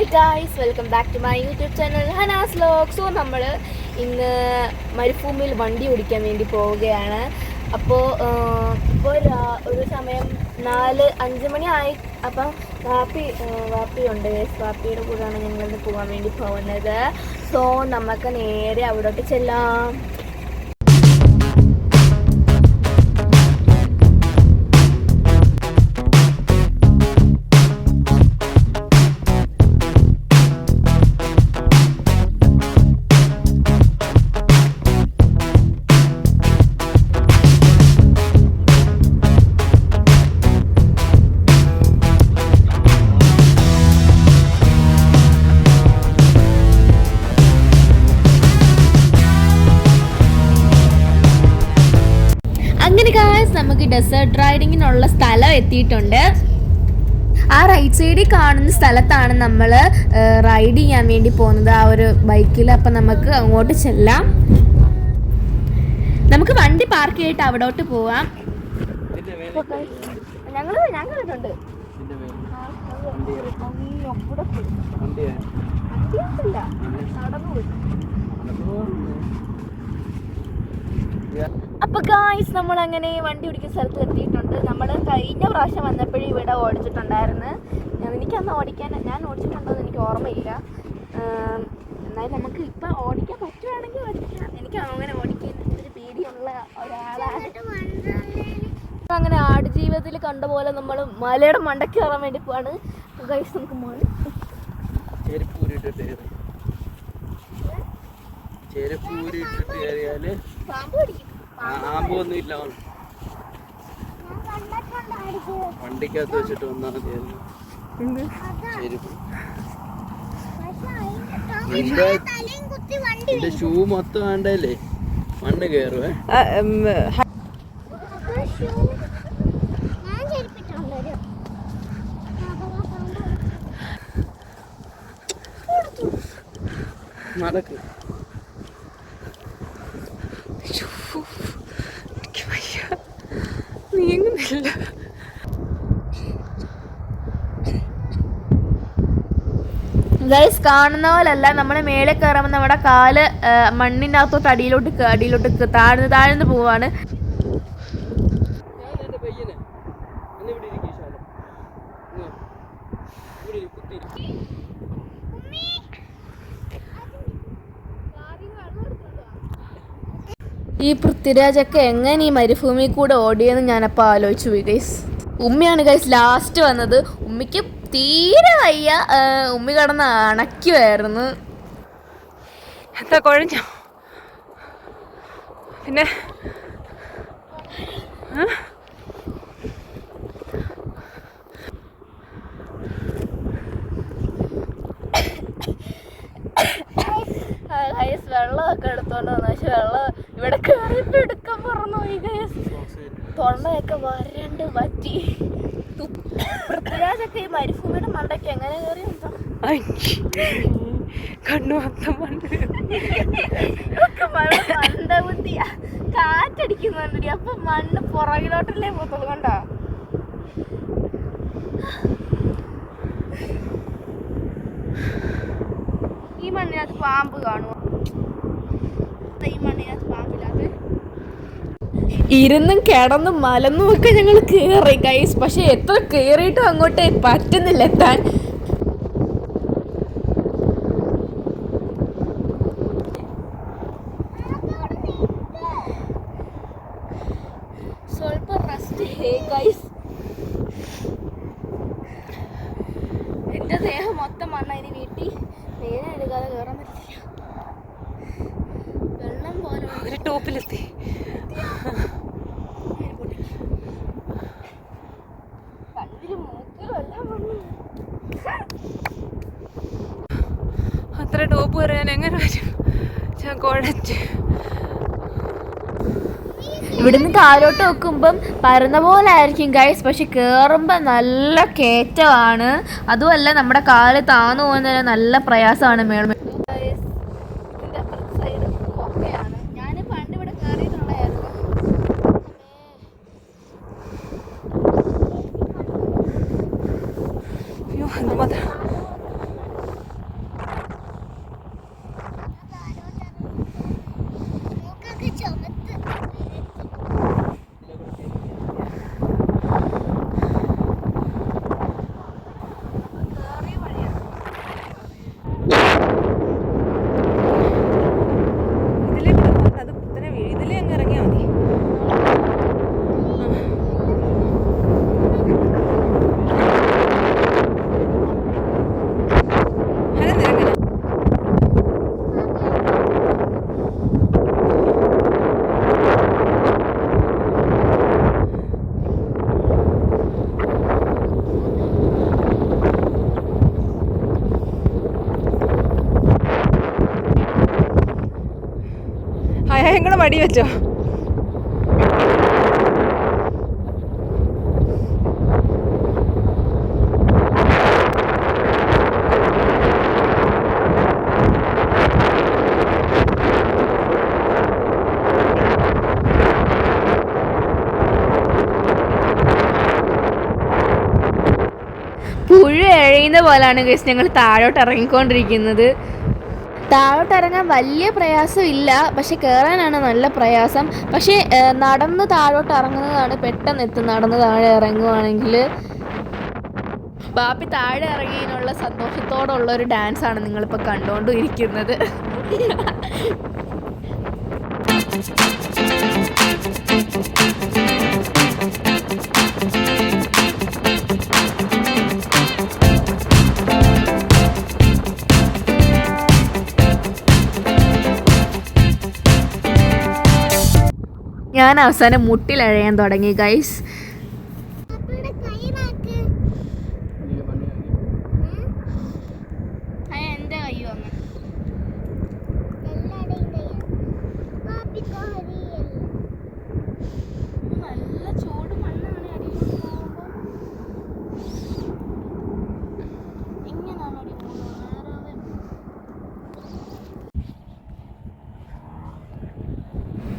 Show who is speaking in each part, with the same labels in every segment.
Speaker 1: Hi guys welcome back to my YouTube channel Hanas log so നമ്മൾ ഇന്ന് മരുഭൂമിയിൽ വണ്ടി ഓടിക്കാൻ വേണ്ടി പോവുകയാണ്. അപ്പോൾ ഇപ്പോൾ ഒരു സമയം നാല് അഞ്ച് മണി ആയി. അപ്പം വാപ്പി വാപ്പി വാപ്പിയുണ്ട് ഗേസ് വാപ്പിയുടെ കൂടെയാണ് ഞങ്ങളിന്ന് പോകാൻ വേണ്ടി പോകുന്നത്. സോ നമുക്ക് നേരെ അവിടോട്ട് ചെല്ലാം. എത്തിയിട്ടുണ്ട്. ആ റൈറ്റ് സൈഡിൽ കാണുന്ന സ്ഥലത്താണ് നമ്മൾ റൈഡ് ചെയ്യാൻ വേണ്ടി പോകുന്നത്. ആ ഒരു ബൈക്കിൽ അപ്പം നമുക്ക് അങ്ങോട്ട് ചെല്ലാം. നമുക്ക് വണ്ടി പാർക്ക് ചെയ്തിട്ട് അവിടോട്ട് പോവാം. ഞങ്ങൾ ഞങ്ങളിട്ടുണ്ട് അപ്പൊ ഗായ്സ് നമ്മൾ അങ്ങനെ വണ്ടി ഓടിക്കുന്ന സ്ഥലത്ത് എത്തിയിട്ടുണ്ട്. നമ്മൾ കഴിഞ്ഞ പ്രാവശ്യം വന്നപ്പോഴും ഇവിടെ ഓടിച്ചിട്ടുണ്ടായിരുന്നു. എനിക്ക് അന്ന് ഓടിക്കാൻ ഞാൻ ഓടിച്ചിട്ടുണ്ടോ എന്ന് എനിക്ക് ഓർമ്മയില്ല. എന്നാലും നമുക്ക് ഇപ്പൊ ഓടിക്കാൻ പറ്റുവാണെങ്കിൽ ഓടിക്കാം. എനിക്ക് അങ്ങനെ ഓടിക്കാൻ ഒരു പേടിയുള്ള ഒരാളാണ്. ഇപ്പൊ അങ്ങനെ ആടുജീവിതത്തിൽ കണ്ട പോലെ നമ്മൾ മലയുടെ മണ്ടയ്ക്ക് കയറാൻ വേണ്ടി പോവാണ്. ഗൈസ് നമുക്ക് മല
Speaker 2: ചെരുപ്പ്
Speaker 1: ഇട്ടിട്ട് കയറിയാൽ
Speaker 2: ആമ്പൊന്നും ഇല്ല വണ്ടിക്കകത്ത് വെച്ചിട്ട് വന്നാൽ മതിയായിരുന്നു ചെരുപ്പ് എന്റെ ഷൂ മൊത്തം വേണ്ടല്ലേ? മണ്ണ് കയറുവേ. നടക്ക്.
Speaker 3: നീങ്ങുന്നില്ല
Speaker 1: ഗൈസ് കാണുന്ന പോലല്ല. നമ്മൾ മേലെ കയറുമ്പോൾ നമ്മുടെ കാൽ മണ്ണിനകത്തോട്ട് അടിയിലോട്ട് അടിയിലോട്ട് താഴ്ന്ന് താഴ്ന്ന് പോവാണ്
Speaker 2: എന്റെ പയ്യനെ ഒന്ന് ഇവിടെ ഇരിക്ക് ശാല. ഇങ്ങ്. ഇവിടെ ഇരി, കുത്തിയിരി.
Speaker 1: ഈ പൃഥ്വിരാജൊക്കെ എങ്ങനെ ഈ മരുഭൂമി കൂടെ ഓടിയെന്ന് ഞാനപ്പോൾ ആലോചിച്ചു പോയി ഗൈസ്. ഉമ്മയാണ് ഗൈസ് ലാസ്റ്റ് വന്നത്. ഉമ്മയ്ക്ക് തീരെ വയ്യ. ഉമ്മി കടന്ന് അണക്കുമായിരുന്നു
Speaker 3: എന്താ കുഴഞ്ഞോ? പിന്നെ ആ?
Speaker 1: ഗൈസ് വെള്ളമൊക്കെ എടുത്തോണ്ട് വന്നു. പക്ഷെ വെള്ളം ഇവിടെ കയറിയപ്പോ എടുക്കാൻ പറഞ്ഞു പോയി ഗൈസ് തൊണ്ടയൊക്കെ വരണ്ട് പറ്റി. പൃഥ്വിരാജൊക്കെ ഈ മരുഭൂമിയുടെ മണ്ടയ്ക്ക് എങ്ങനെ കയറി.
Speaker 3: കണ്ണു മൊത്തം
Speaker 1: കാറ്റടിക്കുന്നുണ്ടടി അപ്പൊ മണ്ണ് പുറകിലോട്ടല്ലേ പോത്തത് കണ്ടോ? ഈ മണ്ണിനകത്ത് പാമ്പ് കാണുമോ? ഇരുന്നും കിടന്നും മലന്നും ഒക്കെ ഞങ്ങൾ കയറി ഗൈസ് പക്ഷെ എത്ര കയറിയിട്ടും അങ്ങോട്ട് പറ്റുന്നില്ല എത്താൻ. എന്റെ ദേഹം മൊത്തം മണ്ണ ഇനി വീട്ടിൽ നേരെ എടുക്കാതെ കയറാൻ പറ്റില്ല.
Speaker 3: ടോപ്പിലെത്തി. അത്ര ടോപ്പ് വരെ ഞാൻ എങ്ങനെ വരും ഞാൻ കുഴച്ച്
Speaker 1: ഇവിടുന്ന് താഴോട്ട് വെക്കുമ്പം പറന്ന പോലെ ആയിരിക്കും ഗൈസ് പക്ഷെ കയറുമ്പോൾ നല്ല കയറ്റമാണ്. അതുമല്ല നമ്മുടെ കാൽ താന്നു പോകുന്നതിന് നല്ല പ്രയാസമാണ് മേളം ഞാൻ പണ്ട് ഇവിടെ കയറിയിട്ടുള്ളതായിരുന്നു
Speaker 3: അയ്യോ എന്ത് മാത്രം മടി വെച്ചോ
Speaker 1: പുഴ എഴയുന്ന പോലാണ് ഗസ് ഞങ്ങൾ താഴോട്ട് ഇറങ്ങിക്കൊണ്ടിരിക്കുന്നത്. താഴോട്ട് ഇറങ്ങാൻ വലിയ പ്രയാസം ഇല്ല പക്ഷെ കയറാനാണ് നല്ല പ്രയാസം. പക്ഷേ നടന്ന് താഴോട്ട് ഇറങ്ങുന്നതാണ് പെട്ടെന്ന് എത്തും നടന്ന് താഴെ ഇറങ്ങുവാണെങ്കിൽ ബാപ്പി താഴെ ഇറങ്ങിയതിനുള്ള സന്തോഷത്തോടുള്ള ഒരു ഡാൻസ് നിങ്ങളിപ്പോൾ കണ്ടുകൊണ്ടിരിക്കുന്നത്. ഞാൻ അവസാനം മുട്ടിലഴയാൻ തുടങ്ങി ഗൈസ്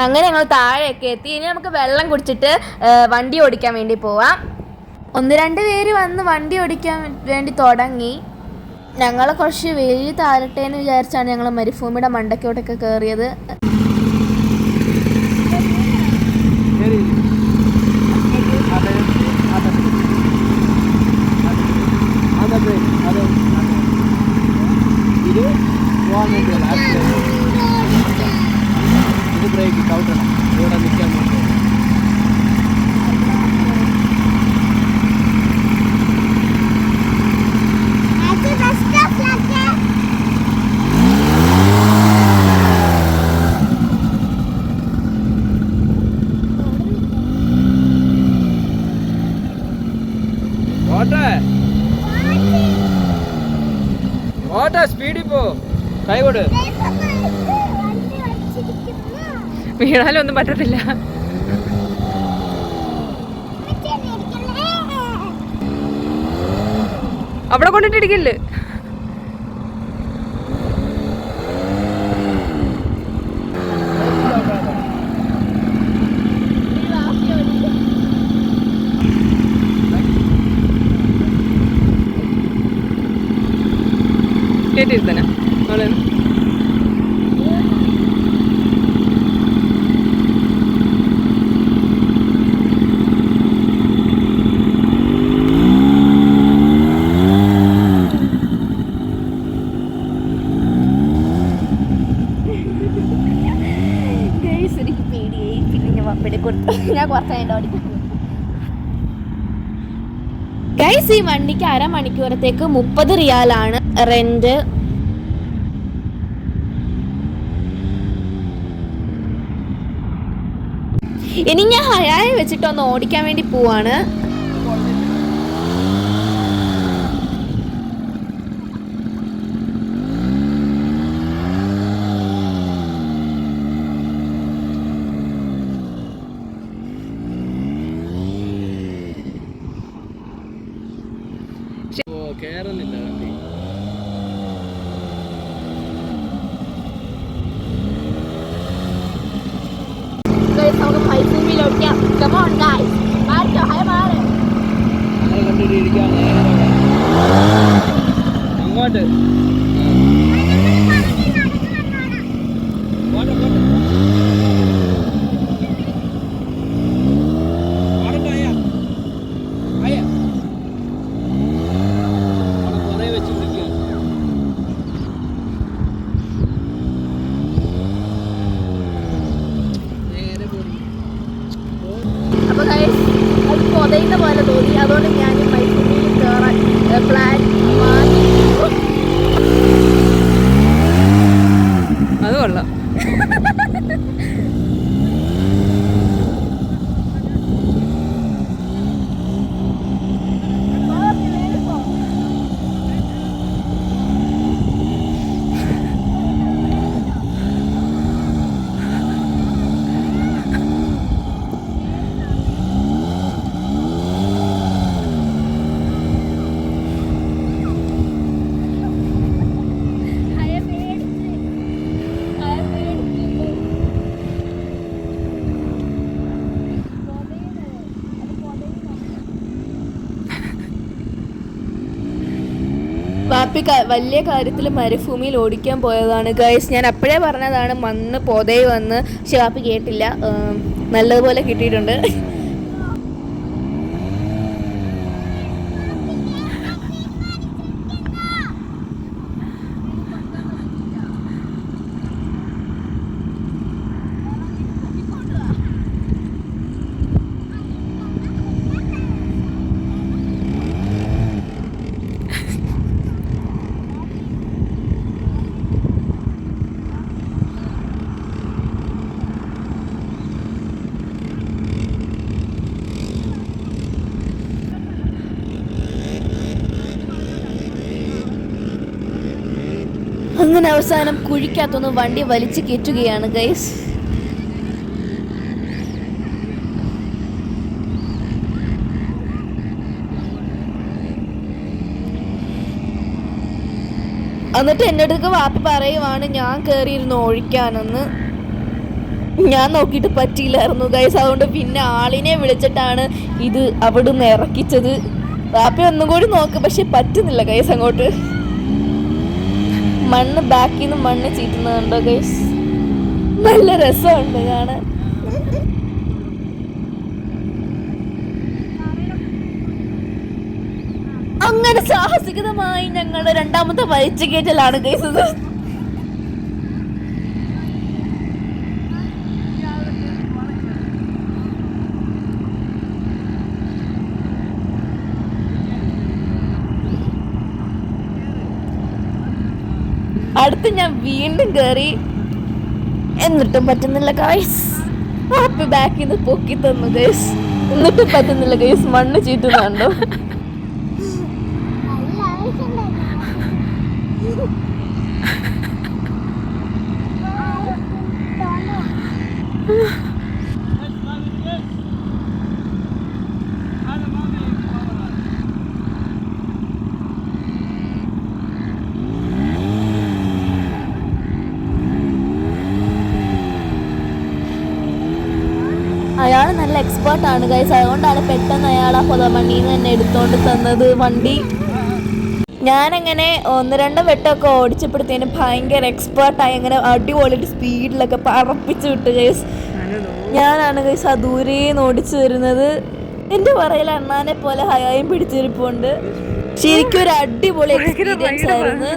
Speaker 1: അങ്ങനെ ഞങ്ങൾ താഴെയൊക്കെ എത്തി. ഇനി നമുക്ക് വെള്ളം കുടിച്ചിട്ട് വണ്ടി ഓടിക്കാൻ വേണ്ടി പോവാം. ഒന്ന് രണ്ട് പേര് വന്ന് വണ്ടി ഓടിക്കാൻ വേണ്ടി തുടങ്ങി. ഞങ്ങൾ കുറച്ച് വെയിൽ താരട്ടെ എന്ന് വിചാരിച്ചാണ് ഞങ്ങൾ മരുഭൂമിയുടെ മണ്ടക്കോട്ടൊക്കെ കയറിയത്
Speaker 3: വീണാലൊന്നും പറ്റത്തില്ല. അവിടെ കൊണ്ടിട്ടിരിക്കില്ലേ കേട്ടിരുത്തന അവളെ
Speaker 1: Guys, എനിക്ക് പേടിയായി പിന്നെ ഞാൻ പപ്പയുടെ കൊടുത്തു ഞാൻ കുറച്ച് കഴിഞ്ഞിട്ട് ഓടിക്കും ഗൈസ് ഈ വണ്ടിക്ക് അരമണിക്കൂറത്തേക്ക് മുപ്പത് റിയാലാണ് റെന്റ് ഇനി ഞാൻ ഹയായ വെച്ചിട്ടൊന്ന് ഓടിക്കാൻ വേണ്ടി പോവാണ്. 对。ഷിയാപ്പി വലിയ കാര്യത്തിൽ മരുഭൂമിയിൽ ഓടിക്കാൻ പോയതാണ്. ഗൈസ് ഞാൻ അപ്പോഴേ പറഞ്ഞതാണ് മണ്ണ് പൊതേ വന്ന്. ഷിയാപ്പി കേട്ടില്ല. നല്ലതുപോലെ കിട്ടിയിട്ടുണ്ട്. അങ്ങനെ അവസാനം കുഴിക്കകത്തുനിന്ന് വണ്ടി വലിച്ചു കയറ്റുകയാണ് ഗൈസ് എന്നിട്ട് എന്റെ അടുത്ത് വാപ്പ് പറയുവാണ് ഞാൻ കയറിയിരുന്നു ഒഴിക്കാനെന്ന്. ഞാൻ നോക്കിയിട്ട് പറ്റിയില്ലായിരുന്നു ഗൈസ് അതുകൊണ്ട് പിന്നെ ആളിനെ വിളിച്ചിട്ടാണ് ഇത് അവിടുന്ന് ഇറക്കിച്ചത്. വാപ്പ ഒന്നും കൂടി നോക്ക് പക്ഷെ പറ്റുന്നില്ല ഗൈസ് അങ്ങോട്ട്. മണ്ണ് ബാക്കിൽ നിന്ന് മണ്ണ് ചീറ്റുന്നുണ്ടോ ഗൈസ് നല്ല രസമുണ്ട് കാണാൻ. അങ്ങനെ സാഹസികതമായി ഞങ്ങളുടെ രണ്ടാമത്തെ വലിച്ചു കേറ്റലാണ് ഗൈസ് ഇത് അടുത്ത് ഞാൻ വീണ്ടും കയറി എന്നിട്ടും പറ്റുന്നില്ല ഗൈസ് ഹാപ്പി ബാക്കിൽ നിന്ന് പൊക്കി തന്നു ഗൈസ് എന്നിട്ടും പറ്റുന്നില്ല ഗൈസ് മണ്ണ് ചീറ്റുന്നുണ്ടോ അയാൾ നല്ല എക്സ്പേർട്ട് ആണ് ഗൈസ് അതുകൊണ്ടാണ് പെട്ടെന്ന് അയാൾ ആ പൊതമണ്ണിൽ നിന്ന് തന്നെ എടുത്തോണ്ട് തന്നത് വണ്ടി. ഞാനങ്ങനെ ഒന്ന് രണ്ട് വെട്ടമൊക്കെ ഓടിച്ചപ്പോഴത്തേനും ഭയങ്കര എക്സ്പേർട്ടായി അങ്ങനെ അടിപൊളിയിട്ട് സ്പീഡിലൊക്കെ പറപ്പിച്ച് വിട്ട് ഗൈസ് ഞാനാണ് ഗൈസ് ആ ദൂരേന്ന് ഓടിച്ചു വരുന്നത്. എന്റെ പറയിൽ അണ്ണാനെ പോലെ ഹയായും പിടിച്ചിരിപ്പുണ്ട്. ശരിക്കും ഒരു അടിപൊളി എക്സ്പീരിയൻസ് ആയിരുന്നു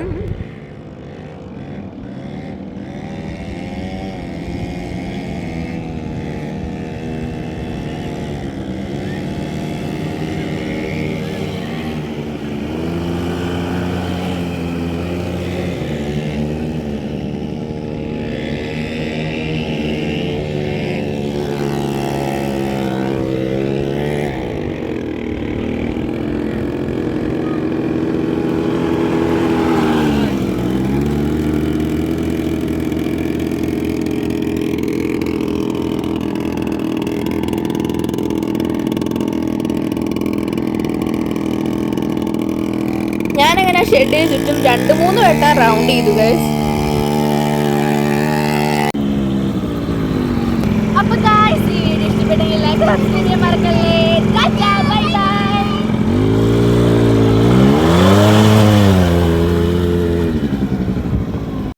Speaker 1: ഞാനങ്ങനെ ഷെഡിന് ചുറ്റും രണ്ട് മൂന്ന് വട്ടം റൗണ്ട് ചെയ്തു ഗൈസ്